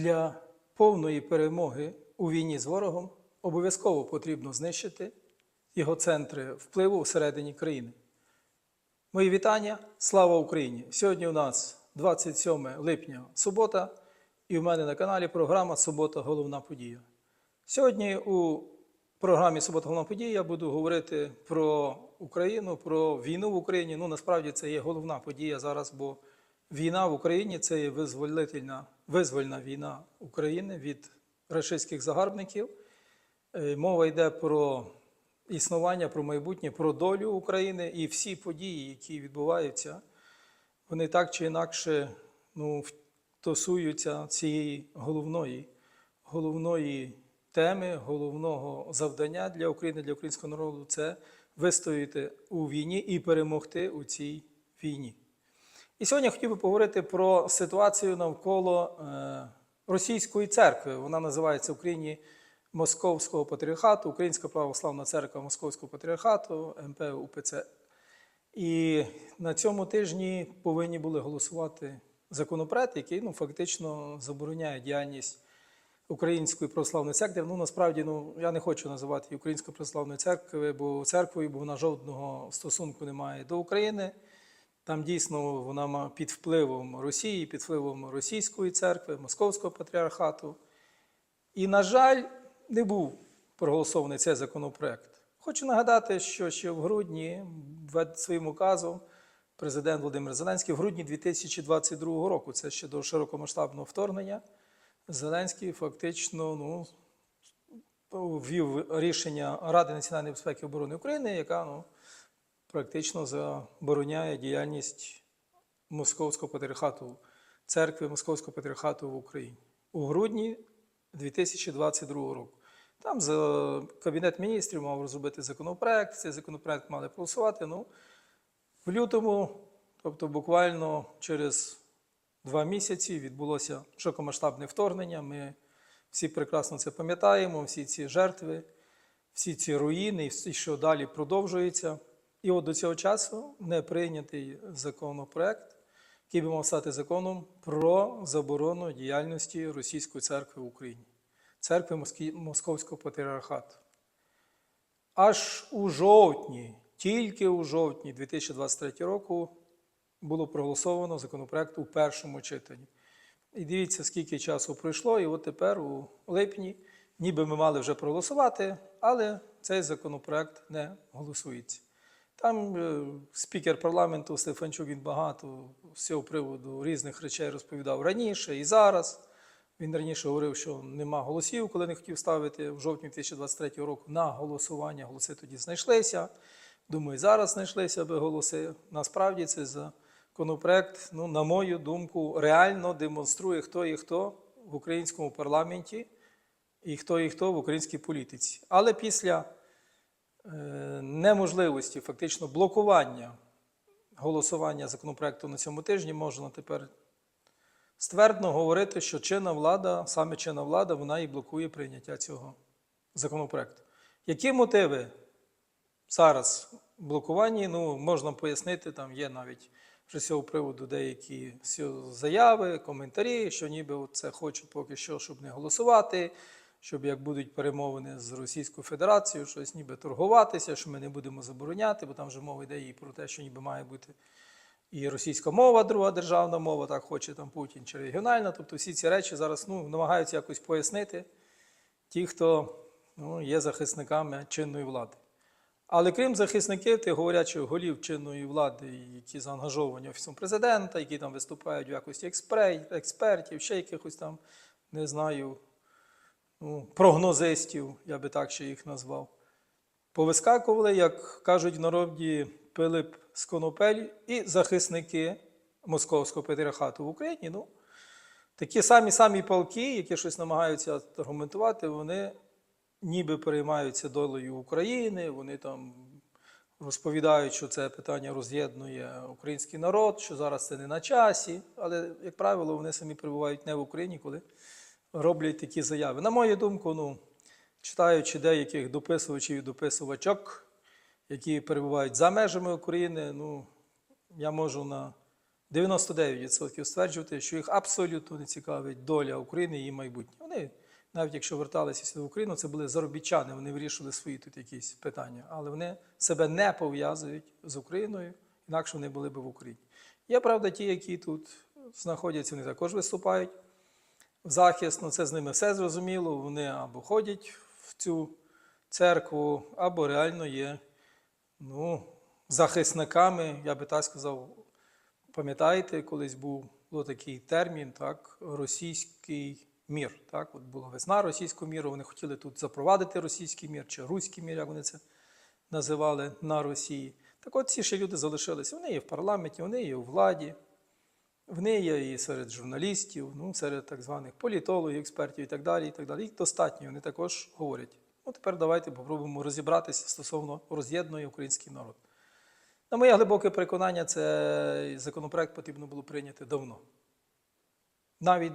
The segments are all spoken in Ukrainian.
Для повної перемоги у війні з ворогом обов'язково потрібно знищити його центри впливу всередині країни. Мої вітання, слава Україні! Сьогодні у нас 27 липня, субота, і в мене на каналі програма Субота Головна подія. Сьогодні у програмі Субота Головна подія я буду говорити про Україну, про війну в Україні. Ну, насправді це є головна подія зараз, бо війна в Україні це є визволительна, визвольна війна України від рашистських загарбників. Е, Мова йде про існування, про майбутнє, про долю України і всі події, які відбуваються, вони так чи інакше ну, стосуються цієї головної, головної теми, головного завдання для України, для українського народу це вистояти у війні і перемогти у цій війні. І сьогодні хотів би поговорити про ситуацію навколо е, російської церкви. Вона називається в Україні Московського патріархату, Українська православна церква Московського патріархату, МП УПЦ. І на цьому тижні повинні були голосувати законопроект, який ну, фактично забороняє діяльність Української православної церкви. Ну, насправді, ну, я не хочу називати її Українською православною церквою, бо церквою, бо вона жодного стосунку не має до України. Там дійсно вона під впливом Росії, під впливом російської церкви, Московського патріархату. І, на жаль, не був проголосований цей законопроект. Хочу нагадати, що ще в грудні, своїм указом, президент Володимир Зеленський в грудні 2022 року, це ще до широкомасштабного вторгнення, Зеленський фактично ну, ввів рішення Ради національної безпеки і оборони України, яка ну, практично забороняє діяльність Московського патріархату, церкви Московського патріархату в Україні у грудні 2022 року. Там за Кабінет міністрів мав розробити законопроект, цей законопроект мали проголосувати. Ну, в лютому, тобто буквально через два місяці, відбулося широкомасштабне вторгнення. Ми всі прекрасно це пам'ятаємо, всі ці жертви, всі ці руїни, і все, що далі продовжується. І от до цього часу не прийнятий законопроект, який би мав стати законом про заборону діяльності Російської церкви в Україні, церкви Московського патріархату. Аж у жовтні, тільки у жовтні 2023 року було проголосовано законопроект у першому читанні. І дивіться, скільки часу пройшло, і от тепер у липні, ніби ми мали вже проголосувати, але цей законопроект не голосується. Там е, спікер парламенту Стефанчук він багато з цього приводу різних речей розповідав раніше і зараз. Він раніше говорив, що нема голосів, коли не хотів ставити в жовтні 2023 року на голосування. Голоси тоді знайшлися. Думаю, зараз знайшлися би голоси. Насправді це законопроект, ну, на мою думку, реально демонструє, хто і хто в українському парламенті і хто і хто в українській політиці. Але після неможливості, фактично блокування голосування законопроекту на цьому тижні можна тепер ствердно говорити, що чинна влада, саме чинна влада, вона і блокує прийняття цього законопроекту. Які мотиви зараз блокування? Ну, можна пояснити, там є навіть з цього приводу деякі заяви, коментарі, що ніби це хочуть поки що, щоб не голосувати, щоб як будуть перемовини з Російською Федерацією, щось ніби торгуватися, що ми не будемо забороняти, бо там вже мова йде і про те, що ніби має бути і російська мова, друга державна мова, так хоче там Путін, чи регіональна. Тобто всі ці речі зараз ну, намагаються якось пояснити ті, хто ну, є захисниками чинної влади. Але крім захисників, тих говорячих голів чинної влади, які заангажовані офісом президента, які там виступають в якості експертів, ще якихось там, не знаю, ну, прогнозистів, я би так ще їх назвав. Повискакували, як кажуть в народі Пилип Сконопель, і захисники Московського патріархату в Україні. Ну, такі самі самі палки, які щось намагаються аргументувати, вони ніби переймаються долею України, вони там розповідають, що це питання роз'єднує український народ, що зараз це не на часі. Але, як правило, вони самі перебувають не в Україні, коли роблять такі заяви. На мою думку, ну, читаючи деяких дописувачів і дописувачок, які перебувають за межами України, ну, я можу на 99% стверджувати, що їх абсолютно не цікавить доля України і її майбутнє. Вони, навіть якщо верталися в Україну, це були заробітчани, вони вирішили свої тут якісь питання, але вони себе не пов'язують з Україною, інакше вони були б в Україні. Є, правда, ті, які тут знаходяться, вони також виступають в захист, ну це з ними все зрозуміло. Вони або ходять в цю церкву, або реально є ну, захисниками, я би так сказав. Пам'ятаєте, колись був, був такий термін, так, російський мір. Так? От була весна російського міру, вони хотіли тут запровадити російський мір чи руський мір, як вони це називали на Росії. Так от ці ще люди залишилися. Вони є в парламенті, вони є у владі, вони є і серед журналістів, ну, серед так званих політологів, експертів і так далі. І так далі. Їх достатньо, вони також говорять. Ну, тепер давайте попробуємо розібратися стосовно роз'єднує український народ. На моє глибоке переконання, цей законопроект потрібно було прийняти давно. Навіть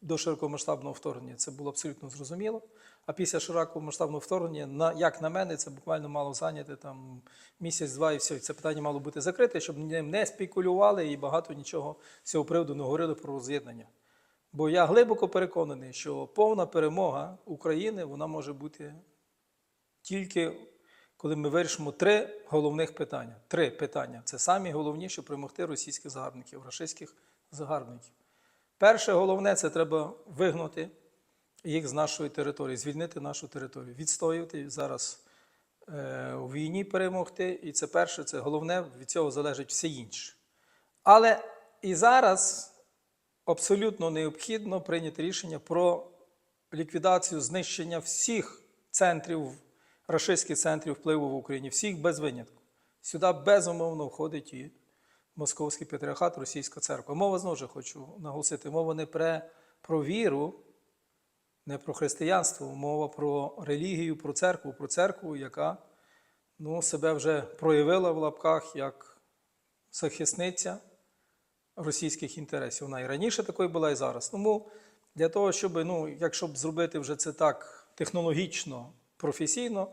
до широкомасштабного вторгнення це було абсолютно зрозуміло. А після широкомасштабного вторгнення, на, як на мене, це буквально мало зайняти там місяць-два і все. І це питання мало бути закрите, щоб ним не спекулювали і багато нічого з цього приводу не говорили про роз'єднання. Бо я глибоко переконаний, що повна перемога України вона може бути тільки коли ми вирішимо три головних питання. Три питання. Це самі головні, щоб перемогти російських загарбників, рашистських загарбників. Перше головне це треба вигнати їх з нашої території, звільнити нашу територію, відстоювати зараз е, у війні перемогти. І це перше, це головне, від цього залежить все інше. Але і зараз абсолютно необхідно прийняти рішення про ліквідацію, знищення всіх центрів, рашистських центрів впливу в Україні, всіх без винятку. Сюди безумовно входить і Московський патріархат, Російська церква. Мова знову ж хочу наголосити, мова не про, віру, не про християнство, мова про релігію, про церкву, про церкву, яка ну, себе вже проявила в лапках як захисниця російських інтересів. Вона і раніше такою була, і зараз. Тому для того, щоб, ну, якщо б зробити вже це так технологічно, професійно,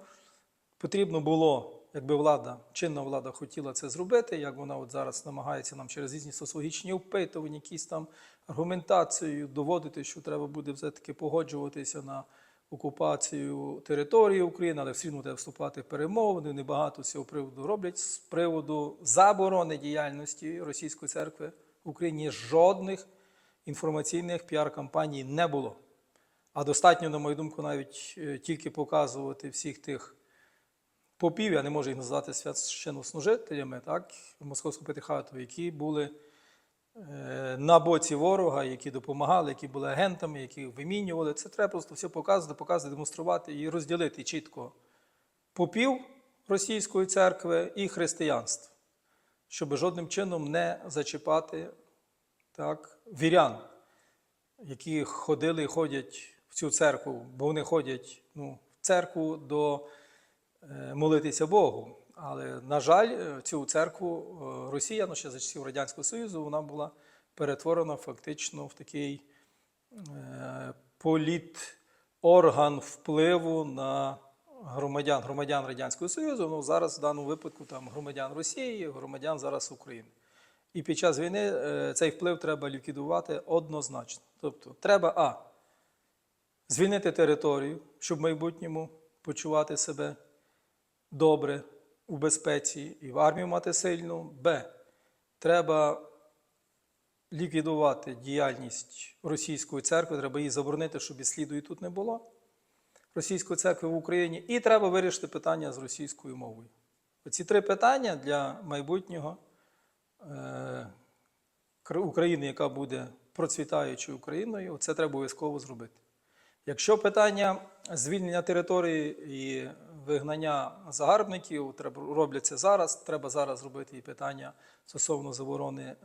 потрібно було, якби влада, чинна влада хотіла це зробити, як вона от зараз намагається нам через різні соціологічні опитування, якісь там аргументацію доводити, що треба буде все-таки погоджуватися на окупацію території України, але все одно вступати в перемовини. Небагато цього приводу роблять. З приводу заборони діяльності Російської церкви в Україні жодних інформаційних піар-кампаній не було. А достатньо, на мою думку, навіть е, тільки показувати всіх тих попів, я не можу їх назвати священнослужителями, так, Московського патріархату, які були е, на боці ворога, які допомагали, які були агентами, які вимінювали. Це треба просто все показувати, показувати, демонструвати і розділити чітко попів російської церкви і християнство, щоб жодним чином не зачіпати так, вірян, які ходили і ходять в цю церкву, бо вони ходять ну, в церкву до молитися Богу. Але, на жаль, е, цю церкву е, Росія, ну ще за часів Радянського Союзу, вона була перетворена фактично в такий е, політорган впливу на громадян, громадян Радянського Союзу. Ну, зараз в даному випадку там громадян Росії, громадян зараз України. І під час війни е, цей вплив треба ліквідувати однозначно. Тобто, треба А. Звільнити територію, щоб в майбутньому почувати себе добре у безпеці і в армію мати сильну. Б. Треба ліквідувати діяльність російської церкви, треба її заборонити, щоб і сліду і тут не було. Російської церкви в Україні, і треба вирішити питання з російською мовою. Оці три питання для майбутнього е, України, яка буде процвітаючою Україною, це треба обов'язково зробити. Якщо питання звільнення території і вигнання загарбників робляться зараз, треба зараз зробити і питання стосовно заборони е,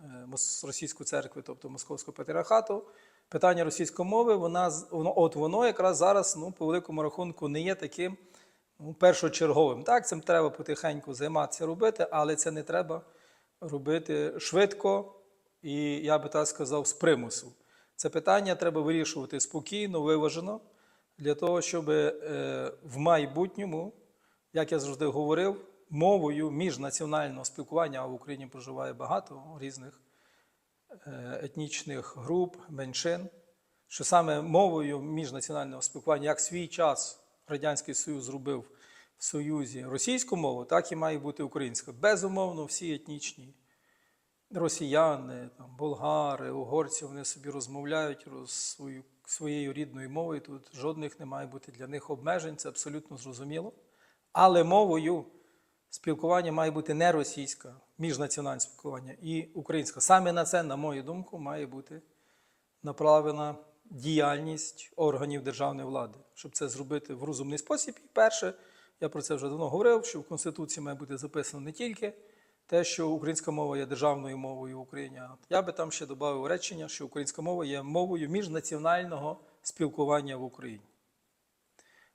Російської церкви, тобто Московського патріархату. Питання російської мови, вона, от воно якраз зараз, ну, по великому рахунку, не є таким ну, першочерговим. Так, цим треба потихеньку займатися робити, але це не треба робити швидко і, я би так сказав, з примусу. Це питання треба вирішувати спокійно, виважено, для того, щоб е, в майбутньому, як я завжди говорив, мовою міжнаціонального спілкування, а в Україні проживає багато різних е, етнічних груп, меншин, що саме мовою міжнаціонального спілкування, як свій час Радянський Союз зробив в Союзі російську мову, так і має бути українська. Безумовно, всі етнічні росіяни, там, болгари, угорці, вони собі розмовляють роз, свою, своєю рідною мовою. Тут жодних не має бути для них обмежень, це абсолютно зрозуміло. Але мовою спілкування має бути не російська, міжнаціональне спілкування і українська. Саме на це, на мою думку, має бути направлена діяльність органів державної влади, щоб це зробити в розумний спосіб. І перше, я про це вже давно говорив, що в Конституції має бути записано не тільки те, що українська мова є державною мовою в Україні. Я би там ще додав речення, що українська мова є мовою міжнаціонального спілкування в Україні.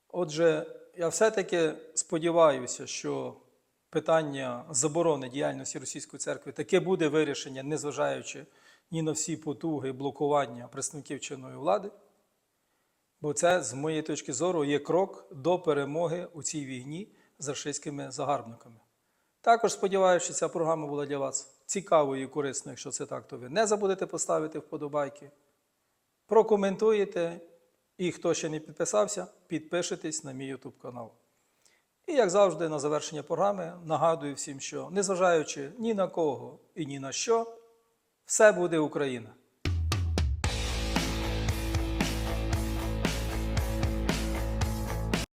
Отже, я все-таки сподіваюся, що питання заборони діяльності російської церкви таке буде вирішення, незважаючи ні на всі потуги блокування представників чинної влади. Бо це, з моєї точки зору, є крок до перемоги у цій війні з рашистськими загарбниками. Також сподіваюся, що ця програма була для вас цікавою і корисною. Якщо це так, то ви не забудете поставити вподобайки, прокоментуєте. І хто ще не підписався, підпишитесь на мій YouTube канал. І як завжди, на завершення програми нагадую всім, що незважаючи ні на кого і ні на що, все буде Україна.